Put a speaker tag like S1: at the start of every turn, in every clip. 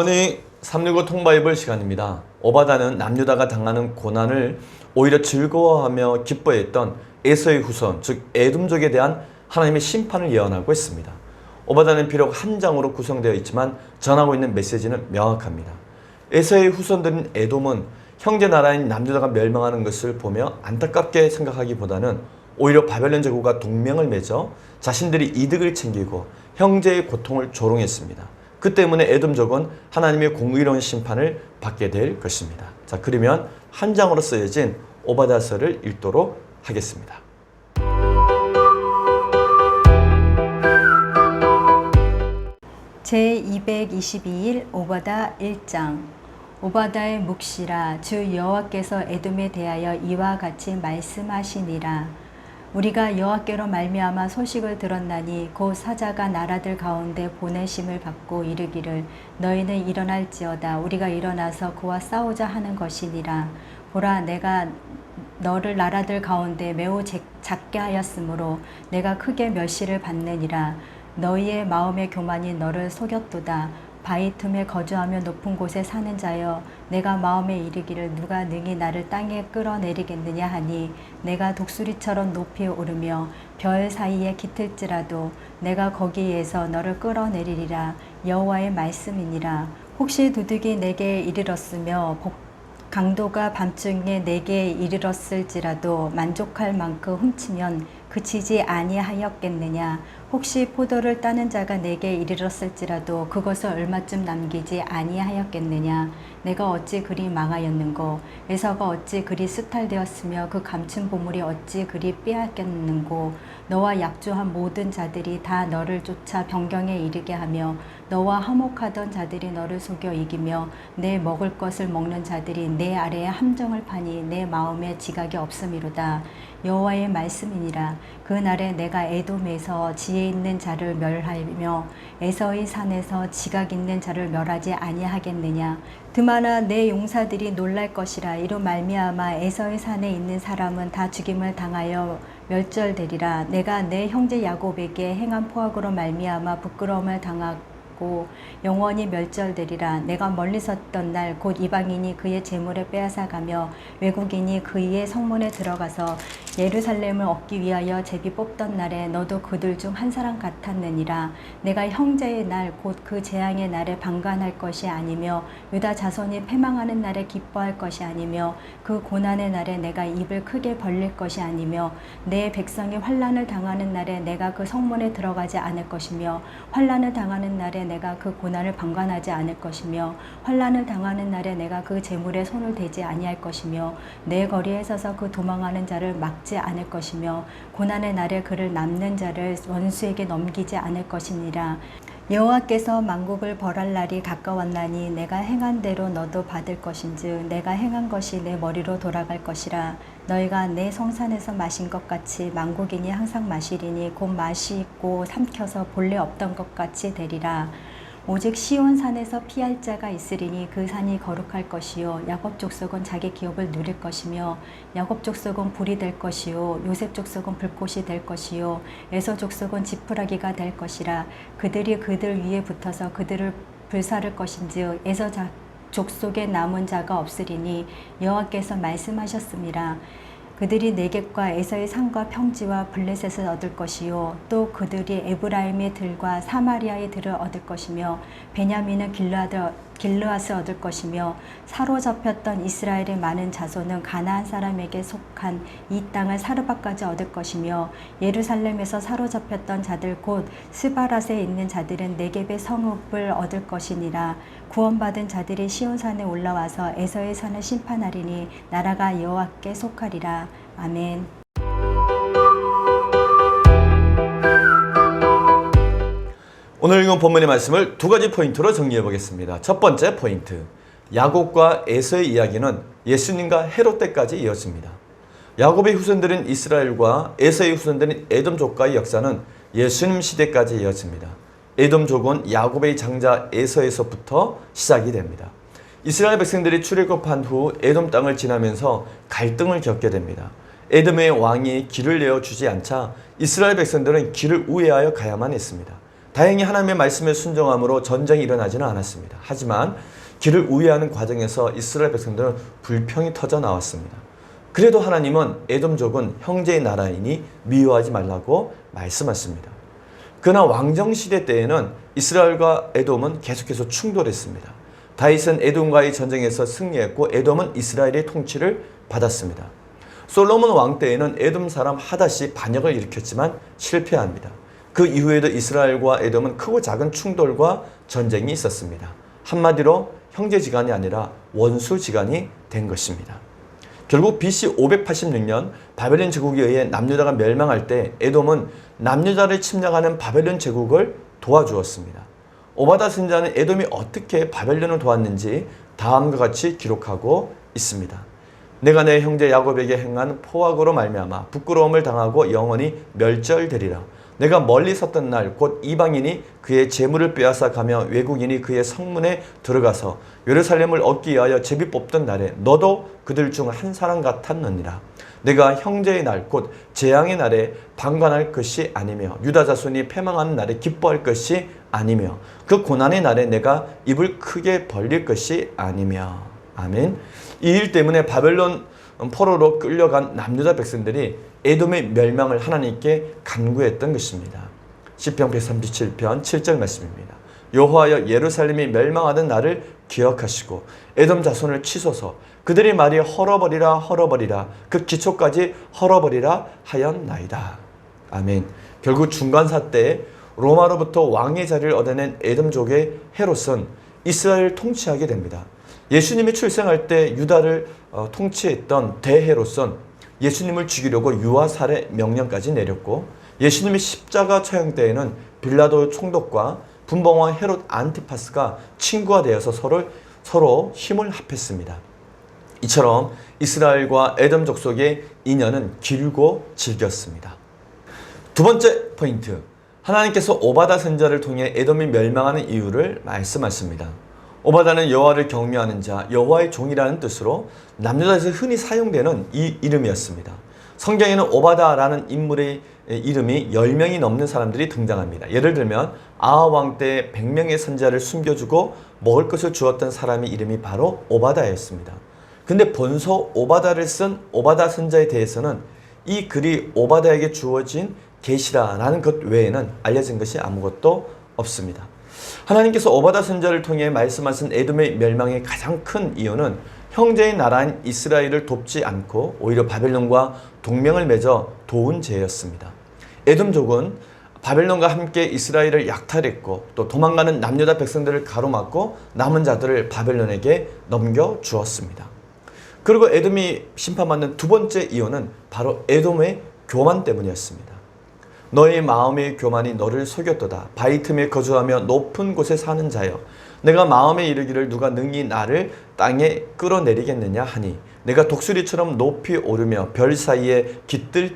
S1: 굿모닝 365 통바이블 시간입니다. 오바다는 남유다가 당하는 고난을 오히려 즐거워하며 기뻐했던 에서의 후손, 즉 에돔족에 대한 하나님의 심판을 예언하고 있습니다. 오바다는 비록 한 장으로 구성되어 있지만 전하고 있는 메시지는 명확합니다. 에서의 후손들인 에돔은 형제 나라인 남유다가 멸망하는 것을 보며 안타깝게 생각하기보다는 오히려 바벨론 제국과 동맹을 맺어 자신들이 이득을 챙기고 형제의 고통을 조롱했습니다. 그 때문에 에돔족은 하나님의 공의로운 심판을 받게 될 것입니다. 자, 그러면 한 장으로 쓰여진 오바다서를 읽도록 하겠습니다.
S2: 제222일 오바다 1장 오바다의 묵시라 주 여호와께서 에돔에 대하여 이와 같이 말씀하시니라 우리가 여호와께로 말미암아 소식을 들었나니 곧 사자가 나라들 가운데 보내심을 받고 이르기를 너희는 일어날지어다. 우리가 일어나서 그와 싸우자 하는 것이니라. 보라 내가 너를 나라들 가운데 매우 제- 작게 하였으므로 내가 크게 멸시를 받느니라. 너희의 마음의 교만이 너를 속였도다 바위 틈에 거주하며 높은 곳에 사는 자여 내가 마음에 이르기를 누가 능히 나를 땅에 끌어내리겠느냐 하니 내가 독수리처럼 높이 오르며 별 사이에 깃들지라도 내가 거기에서 너를 끌어내리리라. 여호와의 말씀이니라. 혹시 도둑이 내게 이르렀으며 복- 강도가 밤중에 내게 이르렀을지라도 만족할 만큼 훔치면 그치지 아니하였겠느냐 혹시 포도를 따는 자가 내게 이르렀을지라도 그것을 얼마쯤 남기지 아니하였겠느냐? 내가 어찌 그리 망하였는고? 에서가 어찌 그리 수탈되었으며 그 감춘 보물이 어찌 그리 빼앗겼는고 너와 약조한 모든 자들이 다 너를 쫓아 변경에 이르게 하며 너와 화목하던 자들이 너를 속여 이기며 내 먹을 것을 먹는 자들이 내 아래에 함정을 파니 내 마음에 지각이 없음이로다. 여호와의 말씀이니라. 그 날에 내가 에돔에서 지혜 있는 자를 멸하며 에서의 산에서 지각 있는 자를 멸하지 아니하겠느냐? 드마나 내 용사들이 놀랄 것이라. 이로 말미암아 에서의 산에 있는 사람은 다 죽임을 당하여 멸절되리라. 내가 내 형제 야곱에게 행한 포악으로 말미암아 부끄러움을 당하 고 영원히 멸절되리라. 내가 멀리 섰던 날 곧 이방인이 그의 재물을 빼앗아 가며 외국인이 그의 성문에 들어가서 예루살렘을 얻기 위하여 제비 뽑던 날에 너도 그들 중 한 사람 같았느니라. 내가 형제의 날 곧 그 재앙의 날에 방관할 것이 아니며 유다 자손이 패망하는 날에 기뻐할 것이 아니며 그 고난의 날에 내가 입을 크게 벌릴 것이 아니며 내 백성이 환란을 당하는 날에 내가 그 성문에 들어가지 않을 것이며 환란을 당하는 날에 내가 그 고난을 방관하지 않을 것이며 환란을 당하는 날에 내가 그 재물에 손을 대지 아니할 것이며 내 거리에 서서 그 도망하는 자를 막지 않을 것이며 고난의 날에 그를 남는 자를 원수에게 넘기지 않을 것이니라 여호와께서 만국을 벌할 날이 가까웠나니 내가 행한 대로 너도 받을 것인즉 내가 행한 것이 내 머리로 돌아갈 것이라. 너희가 내 성산에서 마신 것 같이 만국인이 항상 마시리니 곧 마시고 삼켜서 본래 없던 것 같이 되리라 오직 시온 산에서 피할 자가 있으리니 그 산이 거룩할 것이요 야곱 족속은 자기 기업을 누릴 것이며 야곱 족속은 불이 될 것이요 요셉 족속은 불꽃이 될 것이요 에서 족속은 지푸라기가 될 것이라 그들이 그들 위에 붙어서 그들을 불사를 것인즉 에서 자, 족속에 남은 자가 없으리니 여호와께서 말씀하셨습니다. 그들이 네겝과 에서의 산과 평지와 블레셋을 얻을 것이요 또 그들이 에브라임의 들과 사마리아의 들을 얻을 것이며 베냐민은 길르앗을 길르앗을 얻을 것이며 사로잡혔던 이스라엘의 많은 자손은 가나안 사람에게 속한 이 땅을 사르바까지 얻을 것이며 예루살렘에서 사로잡혔던 자들 곧 스바랏에 있는 자들은 네겝의 성읍을 얻을 것이니라 구원받은 자들이 시온산에 올라와서 에서의 산을 심판하리니 나라가 여호와께 속하리라 아멘.
S1: 오늘 읽은 본문의 말씀을 두 가지 포인트로 정리해 보겠습니다. 첫 번째 포인트. 야곱과 에서의 이야기는 예수님과 헤롯 때까지 이어집니다. 야곱의 후손들인 이스라엘과 에서의 후손들인 에돔족과의 역사는 예수님 시대까지 이어집니다. 에돔족은 야곱의 장자 에서에서부터 시작이 됩니다. 이스라엘 백성들이 출애굽한 후 에돔 땅을 지나면서 갈등을 겪게 됩니다. 에돔의 왕이 길을 내어 주지 않자 이스라엘 백성들은 길을 우회하여 가야만 했습니다. 다행히 하나님의 말씀에 순종함으로 전쟁이 일어나지는 않았습니다. 하지만 길을 우회하는 과정에서 이스라엘 백성들은 불평이 터져 나왔습니다. 그래도 하나님은 에돔족은 형제의 나라이니 미워하지 말라고 말씀하십니다. 그러나 왕정 시대 때에는 이스라엘과 에돔은 계속해서 충돌했습니다. 다윗은 에돔과의 전쟁에서 승리했고 에돔은 이스라엘의 통치를 받았습니다. 솔로몬 왕 때에는 에돔 사람 하닷이 반역을 일으켰지만 실패합니다. 그 이후에도 이스라엘과 에돔은 크고 작은 충돌과 전쟁이 있었습니다. 한마디로 형제지간이 아니라 원수지간이 된 것입니다. 결국 BC 586년 바벨론 제국에 의해 남유다가 멸망할 때 에돔은 남유다를 침략하는 바벨론 제국을 도와주었습니다. 오바다 선자는 에돔이 어떻게 바벨론을 도왔는지 다음과 같이 기록하고 있습니다. 내가 내 형제 야곱에게 행한 포악으로 말미암아 부끄러움을 당하고 영원히 멸절되리라. 내가 멀리 섰던 날 곧 이방인이 그의 재물을 빼앗아 가며 외국인이 그의 성문에 들어가서 예루살렘을 얻기 위하여 제비 뽑던 날에 너도 그들 중 한 사람 같았느니라. 내가 형제의 날 곧 재앙의 날에 방관할 것이 아니며 유다 자손이 패망하는 날에 기뻐할 것이 아니며 그 고난의 날에 내가 입을 크게 벌릴 것이 아니며 아멘. 이 일 때문에 바벨론 포로로 끌려간 남유다 백성들이 에돔의 멸망을 하나님께 간구했던 것입니다. 시편 137편 7절 말씀입니다. 여호와여 예루살렘이 멸망하던 날을 기억하시고 에돔 자손을 치소서 그들의 말이 헐어버리라 헐어버리라 그 기초까지 헐어버리라 하였나이다. 아멘. 결국 중간사 때 로마로부터 왕의 자리를 얻어낸 에돔족의 헤롯은 이스라엘을 통치하게 됩니다. 예수님이 출생할 때 유다를 어, 통치했던 대헤롯은 예수님을 죽이려고 유아 살해 명령까지 내렸고 예수님이 십자가 처형 때에는 빌라도 총독과 분봉왕 헤롯 안티파스가 친구가 되어서 서로 서로 힘을 합했습니다. 이처럼 이스라엘과 에돔 족속의 인연은 길고 질겼습니다. 두 번째 포인트. 하나님께서 오바다 선자를 통해 에돔이 멸망하는 이유를 말씀하십니다. 오바다는 여호와를 경외하는 자, 여호와의 종이라는 뜻으로 남유다에서 흔히 사용되는 이 이름이었습니다. 성경에는 오바다라는 인물의 이름이 10명이 넘는 사람들이 등장합니다. 예를 들면 아하 왕 때 100명의 선자를 숨겨주고 먹을 것을 주었던 사람의 이름이 바로 오바다였습니다. 근데 본소 오바다를 쓴 오바다 선자에 대해서는 이 글이 오바다에게 주어진 계시라라는 것 외에는 알려진 것이 아무것도 없습니다. 하나님께서 오바다 선자를 통해 말씀하신 에돔의 멸망의 가장 큰 이유는 형제의 나라인 이스라엘을 돕지 않고 오히려 바벨론과 동맹을 맺어 도운 죄였습니다. 에돔족은 바벨론과 함께 이스라엘을 약탈했고 또 도망가는 남유다 백성들을 가로막고 남은 자들을 바벨론에게 넘겨 주었습니다. 그리고 에돔이 심판받는 두 번째 이유는 바로 에돔의 교만 때문이었습니다. 너의 마음의 교만이 너를 속였도다. 바위 틈에 거주하며 높은 곳에 사는 자여. 내가 마음에 이르기를 누가 능히 나를 땅에 끌어내리겠느냐 하니 내가 독수리처럼 높이 오르며 별 사이에 깃들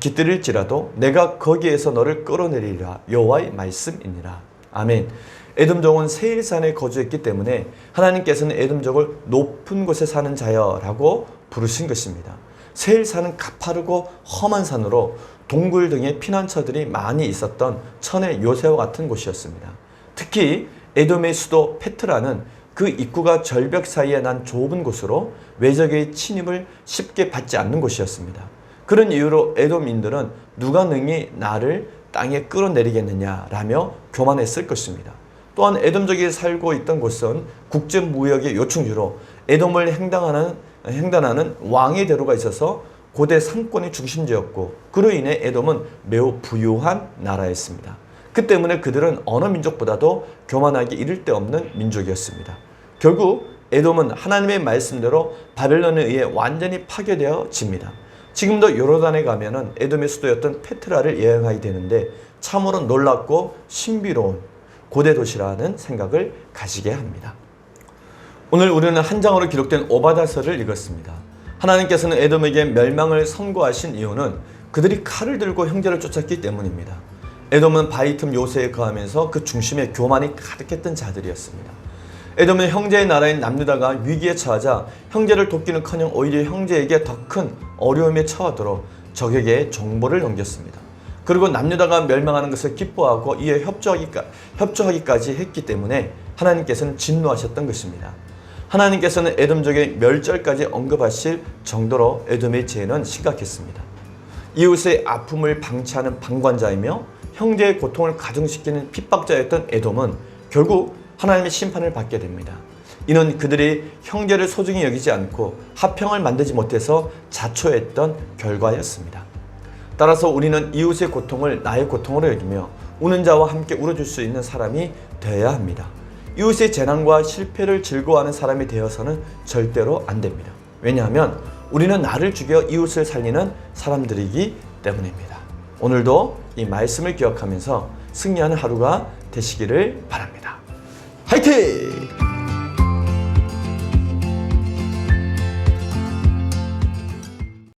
S1: 깃들일지라도 내가 거기에서 너를 끌어내리라 여호와의 말씀이니라. 아멘. 에돔족은 세일산에 거주했기 때문에 하나님께서는 에돔족을 높은 곳에 사는 자여라고 부르신 것입니다. 세일산은 가파르고 험한 산으로 동굴 등의 피난처들이 많이 있었던 천의 요새와 같은 곳이었습니다. 특히 에돔의 수도 페트라는 그 입구가 절벽 사이에 난 좁은 곳으로 외적의 침입을 쉽게 받지 않는 곳이었습니다. 그런 이유로 에돔인들은 누가 능히 나를 땅에 끌어내리겠느냐라며 교만했을 것입니다. 또한 에돔족이 살고 있던 곳은 국제 무역의 요충지로 에돔을 횡단하는 횡단하는 왕의 대로가 있어서 고대 상권의 중심지였고 그로 인해 에돔은 매우 부유한 나라였습니다. 그 때문에 그들은 어느 민족보다도 교만하기 이를 데 없는 민족이었습니다. 결국 에돔은 하나님의 말씀대로 바벨론에 의해 완전히 파괴되어집니다. 지금도 요르단에 가면은 에돔의 수도였던 페트라를 여행하게 되는데 참으로 놀랍고 신비로운 고대 도시라는 생각을 가지게 합니다. 오늘 우리는 한 장으로 기록된 오바다서를 읽었습니다. 하나님께서는 에돔에게 멸망을 선고하신 이유는 그들이 칼을 들고 형제를 쫓았기 때문입니다. 에돔은 바이틈 요새에 거하면서 그 중심에 교만이 가득했던 자들이었습니다. 에돔은 형제의 나라인 남유다가 위기에 처하자 형제를 돕기는커녕 오히려 형제에게 더 큰 어려움에 처하도록 적에게 정보를 넘겼습니다. 그리고 남유다가 멸망하는 것을 기뻐하고 이에 협조하기까, 협조하기까지 했기 때문에 하나님께서는 진노하셨던 것입니다. 하나님께서는 에돔족의 멸절까지 언급하실 정도로 에돔의 죄는 심각했습니다. 이웃의 아픔을 방치하는 방관자이며 형제의 고통을 가중시키는 핍박자였던 에돔은 결국 하나님의 심판을 받게 됩니다. 이는 그들이 형제를 소중히 여기지 않고 화평을 만들지 못해서 자초했던 결과였습니다. 따라서 우리는 이웃의 고통을 나의 고통으로 여기며 우는 자와 함께 울어줄 수 있는 사람이 되어야 합니다. 이웃의 재난과 실패를 즐거워하는 사람이 되어서는 절대로 안 됩니다. 왜냐하면 우리는 나를 죽여 이웃을 살리는 사람들이기 때문입니다. 오늘도 이 말씀을 기억하면서 승리하는 하루가 되시기를 바랍니다. 화이팅!